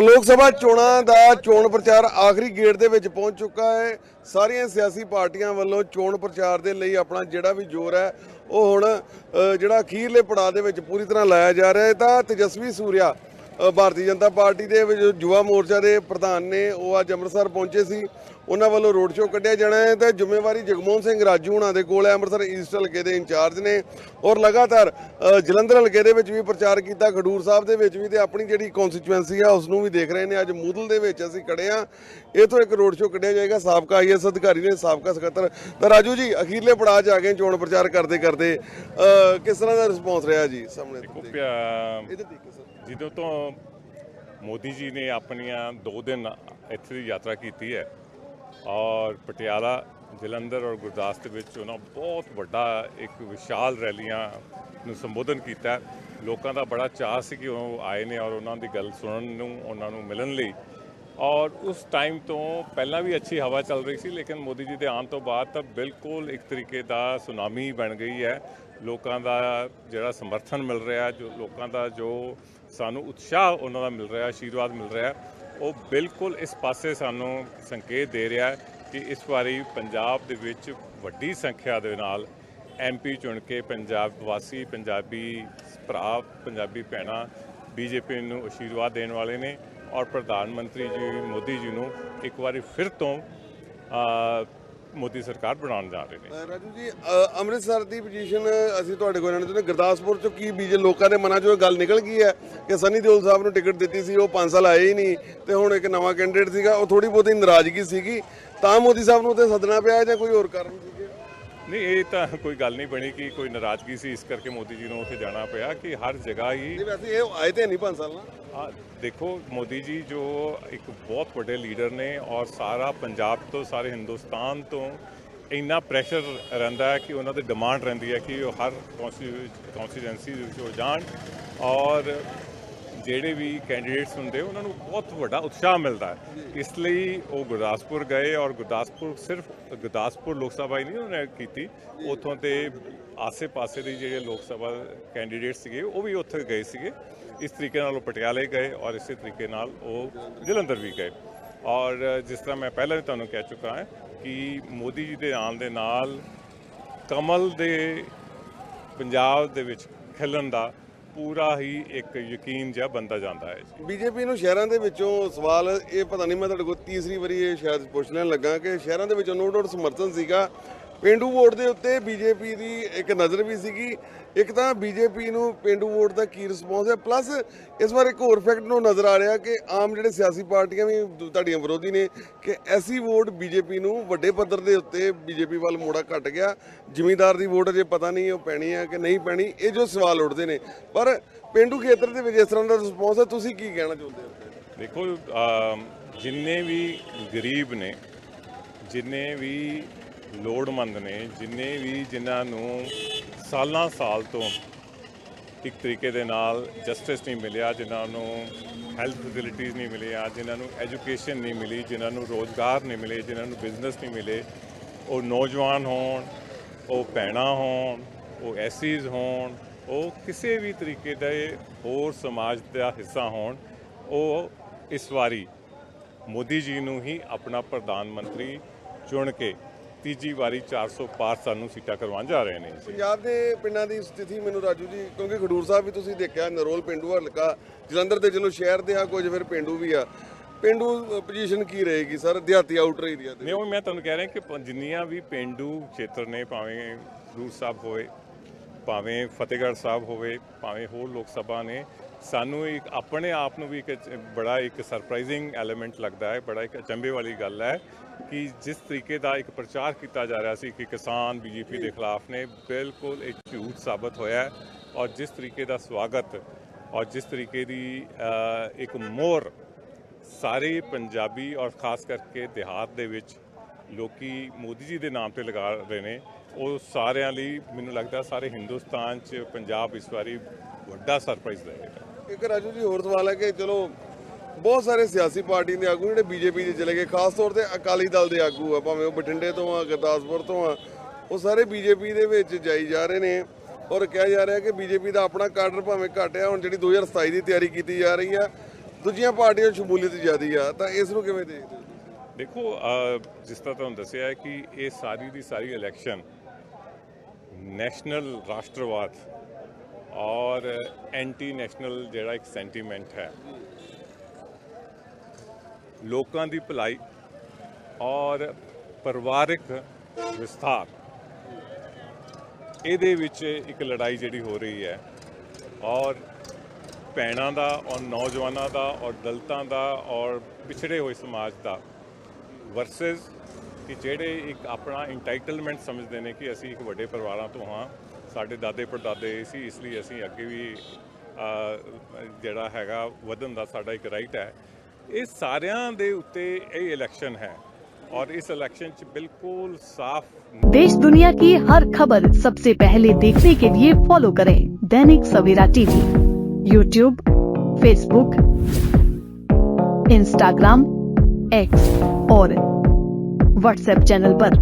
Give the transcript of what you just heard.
ਲੋਕ ਸਭਾ ਚੋਣਾਂ ਦਾ ਚੋਣ ਪ੍ਰਚਾਰ ਆਖਰੀ ਗੇੜ ਦੇ ਵਿੱਚ ਪਹੁੰਚ ਚੁੱਕਾ ਹੈ। ਸਾਰੀਆਂ ਸਿਆਸੀ ਪਾਰਟੀਆਂ ਵੱਲੋਂ ਚੋਣ ਪ੍ਰਚਾਰ ਦੇ ਲਈ ਆਪਣਾ ਜਿਹੜਾ ਵੀ ਜ਼ੋਰ ਹੈ, ਉਹ ਹੁਣ ਜਿਹੜਾ ਅਖੀਰਲੇ ਪੜਾਅ ਦੇ ਵਿੱਚ ਪੂਰੀ ਤਰ੍ਹਾਂ ਲਾਇਆ ਜਾ ਰਿਹਾ ਹੈ। ਤਾਂ ਤੇਜਸਵੀ ਸੂਰਿਆ ਭਾਰਤੀ ਜਨਤਾ ਪਾਰਟੀ ਦੇ ਯੁਵਾ ਮੋਰਚਾ ਦੇ ਪ੍ਰਧਾਨ ਨੇ, ਉਹ ਅੱਜ ਅੰਮ੍ਰਿਤਸਰ ਪਹੁੰਚੇ ਸੀ। ਉਹਨਾਂ ਵੱਲੋਂ ਰੋਡ ਸ਼ੋਅ ਕੱਢਿਆ ਜਾਣਾ ਹੈ ਤੇ ਜ਼ਿੰਮੇਵਾਰੀ ਜਗਮੋਹਨ ਸਿੰਘ ਰਾਜੂ ਹੁਣਾਂ ਦੇ ਕੋਲ ਹੈ। ਅੰਮ੍ਰਿਤਸਰ ਈਸਟ ਹਲਕੇ ਦੇ ਇੰਚਾਰਜ ਨੇ ਔਰ ਲਗਾਤਾਰ ਜਲੰਧਰ ਹਲਕੇ ਦੇ ਵਿੱਚ ਵੀ ਪ੍ਰਚਾਰ ਕੀਤਾ ਖਡੂਰ ਸਾਹਿਬ ਦੇ ਵਿੱਚ ਵੀ ਤੇ ਆਪਣੀ ਜਿਹੜੀ ਕਨਸਟੀਚੁਐਂਸੀ ਆ ਉਸ ਨੂੰ ਵੀ ਦੇਖ ਰਹੇ ਨੇ। ਅੱਜ ਮੂਦਲ ਦੇ ਵਿੱਚ ਅਸੀਂ ਖੜੇ ਆ ਇਹ ਤੋਂ ਇੱਕ ਰੋਡ ਸ਼ੋਅ ਕੱਢਿਆ ਜਾਏਗਾ ਸਾਬਕਾ ਆਈਐਸ ਅਧਿਕਾਰੀ ਨੇ ਸਾਬਕਾ ਸਕੱਤਰ। ਤਾਂ ਰਾਜੂ ਜੀ ਅਖੀਰਲੇ ਪੜਾਅ 'ਚ ਆ ਗਏ ਚੋਣ ਪ੍ਰਚਾਰ ਕਰਦੇ ਕਰਦੇ। ਕਿਸ ਤਰ੍ਹਾਂ ਦਾ ਰਿਸਪੌਂਸ ਰਿਹਾ ਜੀ ਸਾਹਮਣੇ ਦੇਖ- ਜਦੋਂ ਤੋਂ ਮੋਦੀ ਜੀ ਨੇ ਆਪਣੀਆਂ 2 ਦਿਨ ਇੱਥੇ ਦੀ ਯਾਤਰਾ ਕੀਤੀ ਹੈ ਔਰ ਪਟਿਆਲਾ, ਜਲੰਧਰ ਔਰ ਗੁਰਦਾਸ ਦੇ ਵਿੱਚ ਉਹਨਾਂ ਬਹੁਤ ਵੱਡਾ ਇੱਕ ਵਿਸ਼ਾਲ ਰੈਲੀਆਂ ਨੂੰ ਸੰਬੋਧਨ ਕੀਤਾ। ਲੋਕਾਂ ਦਾ ਬੜਾ ਚਾਅ ਸੀ ਕਿ ਉਹ ਆਏ ਨੇ ਔਰ ਉਹਨਾਂ ਦੀ ਗੱਲ ਸੁਣਨ ਨੂੰ, ਉਹਨਾਂ ਨੂੰ ਮਿਲਣ ਲਈ। ਔਰ ਉਸ ਟਾਈਮ ਤੋਂ ਪਹਿਲਾਂ ਵੀ ਅੱਛੀ ਹਵਾ ਚੱਲ ਰਹੀ ਸੀ, ਲੇਕਿਨ ਮੋਦੀ ਜੀ ਦੇ ਆਉਣ ਤੋਂ ਬਾਅਦ ਤਾਂ ਬਿਲਕੁਲ ਇੱਕ ਤਰੀਕੇ ਦਾ ਸੁਨਾਮੀ ਬਣ ਗਈ ਹੈ। ਲੋਕਾਂ ਦਾ ਜਿਹੜਾ ਸਮਰਥਨ ਮਿਲ ਰਿਹਾ, ਜੋ ਲੋਕਾਂ ਦਾ ਜੋ ਸਾਨੂੰ ਉਤਸ਼ਾਹ ਉਹਨਾਂ ਦਾ ਮਿਲ ਰਿਹਾ, ਆਸ਼ੀਰਵਾਦ ਮਿਲ ਰਿਹਾ। ਉਹ ਬਿਲਕੁਲ ਇਸ ਪਾਸੇ ਸਾਨੂੰ ਸੰਕੇਤ ਦੇ ਰਿਹਾ ਕਿ ਇਸ ਵਾਰੀ ਪੰਜਾਬ ਦੇ ਵਿੱਚ ਵੱਡੀ ਸੰਖਿਆ ਦੇ ਨਾਲ ਐਮਪੀ ਚੁਣ ਕੇ ਪੰਜਾਬ ਵਾਸੀ, ਪੰਜਾਬੀ ਭਰਾ, ਪੰਜਾਬੀ ਭੈਣਾਂ ਬੀਜੇਪੀ ਨੂੰ ਆਸ਼ੀਰਵਾਦ ਦੇਣ ਵਾਲੇ ਨੇ ਔਰ ਪ੍ਰਧਾਨ ਮੰਤਰੀ ਜੀ ਮੋਦੀ ਜੀ ਨੂੰ ਇੱਕ ਵਾਰੀ ਫਿਰ ਤੋਂ ਮੋਦੀ ਸਰਕਾਰ ਬਣਾਉਣ ਜਾ ਰਹੇ ਨੇ। ਰਾਜੂ ਜੀ ਅ, ਅੰਮ੍ਰਿਤਸਰ ਦੀ ਪੋਜੀਸ਼ਨ ਅਸੀਂ ਤੁਹਾਡੇ ਕੋਲ ਜਾਣਦੇ ਚਾਹੁੰਦੇ ਗੁਰਦਾਸਪੁਰ ਚੋਂ ਕੀ ਬੀਜੇ ਲੋਕਾਂ ਦੇ ਮਨਾਂ 'ਚੋਂ ਇਹ ਗੱਲ ਨਿਕਲ ਗਈ ਹੈ ਕਿ ਸਨੀ ਦਿਓਲ ਸਾਹਿਬ ਨੂੰ ਟਿਕਟ ਦਿੱਤੀ ਸੀ ਉਹ 5 ਸਾਲ ਆਏ ਹੀ ਨਹੀਂ ਤੇ ਹੁਣ ਇੱਕ ਨਵਾਂ ਕੈਂਡੀਡੇਟ ਸੀਗਾ ਉਹ ਥੋੜੀ ਬਹੁਤੀ ਨਾਰਾਜ਼ਗੀ ਸੀਗੀ। ਤਾਂ ਮੋਦੀ ਸਾਹਿਬ ਨੂੰ ਉੱਥੇ ਸੱਦਣਾ ਪਿਆ ਜਾਂ ਕੋਈ ਹੋਰ ਕਾਰਨ ਸੀਗੇ? ਨਹੀਂ ਇਹ ਤਾਂ ਕੋਈ ਗੱਲ ਨਹੀਂ ਬਣੀ ਕਿ ਕੋਈ ਨਾਰਾਜ਼ਗੀ ਸੀ ਇਸ ਕਰਕੇ ਮੋਦੀ ਜੀ ਨੂੰ ਉੱਥੇ ਜਾਣਾ ਪਿਆ ਕਿ ਹਰ ਜਗ੍ਹਾ ਹੀ ਨਹੀਂ ਵੈਸੇ ਇਹ ਆਏ ਤੇ ਨਹੀਂ 5 ਸਾਲ ਨਾ। ਆ ਦੇਖੋ ਮੋਦੀ ਜੀ ਜੋ ਇੱਕ ਬਹੁਤ ਵੱਡੇ ਲੀਡਰ ਨੇ ਔਰ ਸਾਰਾ ਪੰਜਾਬ ਤੋਂ ਸਾਰੇ ਹਿੰਦੁਸਤਾਨ ਤੋਂ ਇੰਨਾ ਪ੍ਰੈਸ਼ਰ ਰਹਿੰਦਾ ਹੈ ਕਿ ਉਹਨਾਂ ਦੀ ਡਿਮਾਂਡ ਰਹਿੰਦੀ ਹੈ ਕਿ ਉਹ ਹਰ ਕੌਂਸਟੀਟੈਂਸੀ ਦੇ ਵਿੱਚ ਜਾਣ ਔਰ ਜਿਹੜੇ ਵੀ ਕੈਂਡੀਡੇਟਸ ਹੁੰਦੇ ਉਹਨਾਂ ਨੂੰ ਬਹੁਤ ਵੱਡਾ ਉਤਸ਼ਾਹ ਮਿਲਦਾ ਹੈ। ਇਸ ਲਈ ਉਹ ਗੁਰਦਾਸਪੁਰ ਗਏ ਔਰ ਗੁਰਦਾਸਪੁਰ ਸਿਰਫ ਗੁਰਦਾਸਪੁਰ ਲੋਕ ਸਭਾ ਹੀ ਨਹੀਂ ਉਹਨੇ ਕੀਤੀ ਉਥੋਂ ਤੇ ਆਸੇ-ਪਾਸੇ ਦੇ ਜਿਹੜੇ ਲੋਕ ਸਭਾ ਕੈਂਡੀਡੇਟ ਸੀਗੇ ਉਹ ਵੀ ਉੱਥੇ ਗਏ ਸੀਗੇ। ਇਸ ਤਰੀਕੇ ਨਾਲ ਉਹ ਪਟਿਆਲੇ ਗਏ ਔਰ ਇਸੇ ਤਰੀਕੇ ਨਾਲ ਉਹ ਜਲੰਧਰ ਵੀ ਗਏ। ਔਰ ਜਿਸ ਤਰ੍ਹਾਂ ਮੈਂ ਪਹਿਲਾਂ ਵੀ ਤੁਹਾਨੂੰ ਕਹਿ ਚੁੱਕਾ ਹਾਂ ਕਿ ਮੋਦੀ ਜੀ ਦੇ ਆਉਣ ਦੇ ਨਾਲ ਕਮਲ ਦੇ ਪੰਜਾਬ ਦੇ ਵਿੱਚ ਖਿਲਣ ਦਾ ਪੂਰਾ ਹੀ ਇੱਕ ਯਕੀਨ ਜਿਹਾ ਬੰਦਾ ਜਾਂਦਾ ਹੈ ਜੀ। ਬੀਜੇਪੀ ਨੂੰ ਸ਼ਹਿਰਾਂ ਦੇ ਵਿੱਚੋਂ ਸਵਾਲ, ਇਹ ਪਤਾ ਨਹੀਂ ਮੈਂ ਤੁਹਾਡੇ ਕੋਲ ਤੀਸਰੀ ਵਾਰੀ ਇਹ ਸ਼ਾਇਦ ਪੁੱਛ ਲੈਣ ਲੱਗਾ ਕਿ ਸ਼ਹਿਰਾਂ ਦੇ ਵਿੱਚੋਂ ਨੋ ਡਾਊਟ ਸਮਰਥਨ ਸੀਗਾ। ਪਿੰਡੂ ਵੋਟ ਦੇ ਉੱਤੇ ਬੀਜੇਪੀ ਦੀ ਇੱਕ ਨਜ਼ਰ ਵੀ ਸੀਗੀ। ਇੱਕ ਤਾਂ ਬੀਜੇਪੀ ਨੂੰ ਪਿੰਡੂ ਵੋਟ ਦਾ ਕੀ ਰਿਸਪੌਂਸ ਹੈ? ਪਲੱਸ ਇਸ ਵਾਰ ਇੱਕ ਹੋਰ ਫੈਕਟ ਨੂੰ ਨਜ਼ਰ ਆ ਰਿਹਾ ਕਿ ਆਮ ਜਿਹੜੇ ਸਿਆਸੀ ਪਾਰਟੀਆਂ ਵੀ ਤੁਹਾਡੀਆਂ ਵਿਰੋਧੀ ਨੇ ਕਿ ਐਸੀ ਵੋਟ ਬੀਜੇਪੀ ਨੂੰ ਵੱਡੇ ਪੱਧਰ ਦੇ ਉੱਤੇ ਬੀਜੇਪੀ ਵੱਲ ਮੋੜਾ ਘਟ ਗਿਆ। ਜ਼ਿਮੀਂਦਾਰ ਦੀ ਵੋਟ ਅਜੇ ਪਤਾ ਨਹੀਂ ਉਹ ਪੈਣੀ ਹੈ ਕਿ ਨਹੀਂ ਪੈਣੀ, ਇਹ ਜੋ ਸਵਾਲ ਉੱਠਦੇ ਨੇ। ਪਰ ਪਿੰਡੂ ਖੇਤਰ ਦੇ ਵਿੱਚ ਇਸ ਤਰ੍ਹਾਂ ਦਾ ਰਿਸਪੌਂਸ ਹੈ, ਤੁਸੀਂ ਕੀ ਕਹਿਣਾ ਚਾਹੁੰਦੇ ਹੋ? ਦੇਖੋ ਜਿੰਨੇ ਵੀ ਗਰੀਬ ਨੇ, ਜਿੰਨੇ ਵੀ ਲੋੜਵੰਦ ਨੇ ਜਿੰਨੇ ਵੀ ਜਿਨ੍ਹਾਂ ਨੂੰ ਸਾਲਾਂ ਸਾਲ ਤੋਂ ਇੱਕ ਤਰੀਕੇ ਦੇ ਨਾਲ ਜਸਟਿਸ ਨਹੀਂ ਮਿਲਿਆ, ਜਿਨ੍ਹਾਂ ਨੂੰ ਹੈਲਥ ਫੈਸਿਲਿਟੀਆਂ ਨਹੀਂ ਮਿਲੀਆਂ, ਜਿਨ੍ਹਾਂ ਨੂੰ ਐਜੂਕੇਸ਼ਨ ਨਹੀਂ ਮਿਲੀ, ਜਿਨ੍ਹਾਂ ਨੂੰ ਰੋਜ਼ਗਾਰ ਨਹੀਂ ਮਿਲੇ, ਜਿਨ੍ਹਾਂ ਨੂੰ ਬਿਜ਼ਨਸ ਨਹੀਂ ਮਿਲੇ, ਉਹ ਨੌਜਵਾਨ ਹੋਣ, ਉਹ ਭੈਣਾਂ ਹੋਣ, ਉਹ ਐਸੀਜ਼ ਹੋਣ, ਉਹ ਕਿਸੇ ਵੀ ਤਰੀਕੇ ਦਾ ਹੋਰ ਸਮਾਜ ਦਾ ਹਿੱਸਾ ਹੋਣ, ਉਹ ਇਸ ਵਾਰੀ ਮੋਦੀ ਜੀ ਨੂੰ ਹੀ ਆਪਣਾ ਪ੍ਰਧਾਨ ਮੰਤਰੀ ਚੁਣ ਕੇ ਤੀਜੀ ਵਾਰੀ 400 ਪਾਰ ਸਾਨੂੰ ਸੀਟਾਂ ਕਰਵਾਉਣ ਜਾ ਰਹੇ ਨੇ। ਪੰਜਾਬ ਦੇ ਪਿੰਡਾਂ ਦੀ ਸਥਿਤੀ ਮੈਨੂੰ ਰਾਜੂ ਜੀ ਕਿਉਂਕਿ ਖਡੂਰ ਸਾਹਿਬ ਵੀ ਤੁਸੀਂ ਦੇਖਿਆ ਨਰੋਲ ਪਿੰਡੂ ਹਲਕਾ ਜਲੰਧਰ ਦੇ ਚਲੋ ਸ਼ਹਿਰ ਦੇ ਆ ਕੁਝ ਫਿਰ ਪਿੰਡੂ ਵੀ ਆ। ਪਿੰਡੂ ਪੋਜੀਸ਼ਨ ਕੀ ਰਹੇਗੀ ਸਰ? ਦਿਹਾਤੀ ਆਊਟਰ ਏਰੀਆ ਦੇ ਨਹੀਂ ਉਹ ਮੈਂ ਤੁਹਾਨੂੰ ਕਹਿ ਰਿਹਾ ਕਿ ਜਿੰਨੀਆਂ ਵੀ ਪਿੰਡੂ ਖੇਤਰ ਨੇ ਭਾਵੇਂ ਖਡੂਰ ਸਾਹਿਬ ਹੋਵੇ ਭਾਵੇਂ ਫਤਿਹਗੜ੍ਹ ਸਾਹਿਬ ਹੋਵੇ ਭਾਵੇਂ ਹੋਰ ਲੋਕ ਸਭਾ ਨੇ ਸਾਨੂੰ ਇੱਕ ਆਪਣੇ ਆਪ ਨੂੰ ਵੀ ਇੱਕ ਬੜਾ ਇੱਕ ਸਰਪ੍ਰਾਈਜ਼ਿੰਗ ਐਲੀਮੈਂਟ ਲੱਗਦਾ ਹੈ, ਬੜਾ ਇੱਕ ਅਚੰਭੇ ਵਾਲੀ ਗੱਲ ਹੈ ਕਿ ਜਿਸ ਤਰੀਕੇ ਦਾ ਇੱਕ ਪ੍ਰਚਾਰ ਕੀਤਾ ਜਾ ਰਿਹਾ ਸੀ ਕਿ ਕਿਸਾਨ ਬੀਜੇਪੀ ਦੇ ਖਿਲਾਫ ਨੇ, ਬਿਲਕੁਲ ਇਹ ਝੂਠ ਸਾਬਤ ਹੋਇਆ ਔਰ ਜਿਸ ਤਰੀਕੇ ਦਾ ਸਵਾਗਤ ਔਰ ਜਿਸ ਤਰੀਕੇ ਦੀ ਇੱਕ ਮੋਰ ਸਾਰੇ ਪੰਜਾਬੀ ਔਰ ਖਾਸ ਕਰਕੇ ਦਿਹਾਤ ਦੇ ਵਿੱਚ ਲੋਕੀ ਮੋਦੀ ਜੀ ਦੇ ਨਾਮ ਤੇ ਲਗਾ ਰਹੇ ਨੇ, ਉਹ ਸਾਰਿਆਂ ਲਈ ਮੈਨੂੰ ਲੱਗਦਾ ਸਾਰੇ ਹਿੰਦੁਸਤਾਨ 'ਚ ਪੰਜਾਬ ਇਸ ਵਾਰੀ ਵੱਡਾ ਸਰਪ੍ਰਾਈਜ਼ ਰਹੇਗਾ ਇੱਕ ਰਾਜੂ ਜੀ, ਹੋਰ ਸਵਾਲ ਹੈ ਕਿ ਚਲੋ, ਬਹੁਤ ਸਾਰੇ ਸਿਆਸੀ ਪਾਰਟੀ ਦੇ ਆਗੂ ਜਿਹੜੇ ਬੀਜੇਪੀ ਦੇ ਚਲੇ ਗਏ, ਖਾਸ ਤੌਰ ਤੇ ਅਕਾਲੀ ਦਲ ਦੇ ਆਗੂ ਆ, ਭਾਵੇਂ ਉਹ ਬਠਿੰਡੇ ਤੋਂ ਆ, ਗੁਰਦਾਸਪੁਰ ਤੋਂ ਆ, ਉਹ ਸਾਰੇ ਬੀਜੇਪੀ ਦੇ ਵਿੱਚ ਜਾਈ ਜਾ ਰਹੇ ਨੇ ਔਰ ਕਿਹਾ ਜਾ ਰਿਹਾ ਕਿ ਬੀਜੇਪੀ ਦਾ ਆਪਣਾ ਕਾਡਰ ਭਾਵੇਂ ਘਟਿਆ ਹੁਣ ਜਿਹੜੀ 2027 ਦੀ ਤਿਆਰੀ ਕੀਤੀ ਜਾ ਰਹੀ ਆ, ਦੂਜੀਆਂ ਪਾਰਟੀਆਂ ਸ਼ਮੂਲੀਅਤ ਜ਼ਿਆਦੀ ਆ, ਤਾਂ ਇਸ ਨੂੰ ਕਿਵੇਂ ਦੇਖਦੇ ਦੇਖੋ ਜਿਸ ਤਰ੍ਹਾਂ ਤੁਹਾਨੂੰ ਦੱਸਿਆ ਹੈ ਕਿ ਇਹ ਸਾਰੀ ਦੀ ਸਾਰੀ ਇਲੈਕਸ਼ਨ ਨੈਸ਼ਨਲ ਰਾਸ਼ਟਰਵਾਦ ਔਰ ਐਂਟੀ ਨੈਸ਼ਨਲ ਜਿਹੜਾ ਇੱਕ ਸੈਂਟੀਮੈਂਟ ਹੈ। ਲੋਕਾਂ ਦੀ ਭਲਾਈ ਔਰ ਪਰਿਵਾਰਿਕ ਵਿਸਥਾਰ, ਇਹਦੇ ਵਿੱਚ ਇੱਕ ਲੜਾਈ ਜਿਹੜੀ ਹੋ ਰਹੀ ਹੈ ਔਰ ਭੈਣਾਂ ਦਾ ਔਰ ਨੌਜਵਾਨਾਂ ਦਾ ਔਰ ਦਲਤਾਂ ਦਾ ਔਰ ਪਿਛੜੇ ਹੋਏ ਸਮਾਜ ਦਾ ਵਰਸਸ ਕਿ ਜਿਹੜੇ ਇੱਕ ਆਪਣਾ ਇੰਟਾਈਟਲਮੈਂਟ ਸਮਝਦੇ ਨੇ ਕਿ ਅਸੀਂ ਇੱਕ ਵੱਡੇ ਪਰਿਵਾਰਾਂ ਤੋਂ ਹਾਂ ਸਾਡੇ ਦਾਦੇ ਪੜਦਾਦੇ ਸੀ ਇਸ ਲਈ ਅਸੀਂ ਅੱਗੇ ਵੀ ਅਹ, ਜਿਹੜਾ ਹੈਗਾ ਵਧਣ ਦਾ ਸਾਡਾ ਇੱਕ ਰਾਈਟ ਹੈ ਇਹ ਸਾਰਿਆਂ ਦੇ ਉੱਤੇ ਇਹ ਇਲੈਕਸ਼ਨ ਹੈ ਔਰ ਇਸ ਇਲੈਕਸ਼ਨ 'ਚ ਬਿਲਕੁਲ ਸਾਫ਼ देश दुनिया की हर खबर सबसे पहले देखने के लिए फॉलो करें Dainik Savera TV YouTube Facebook Instagram X और व्हाट्सएप चैनल पर।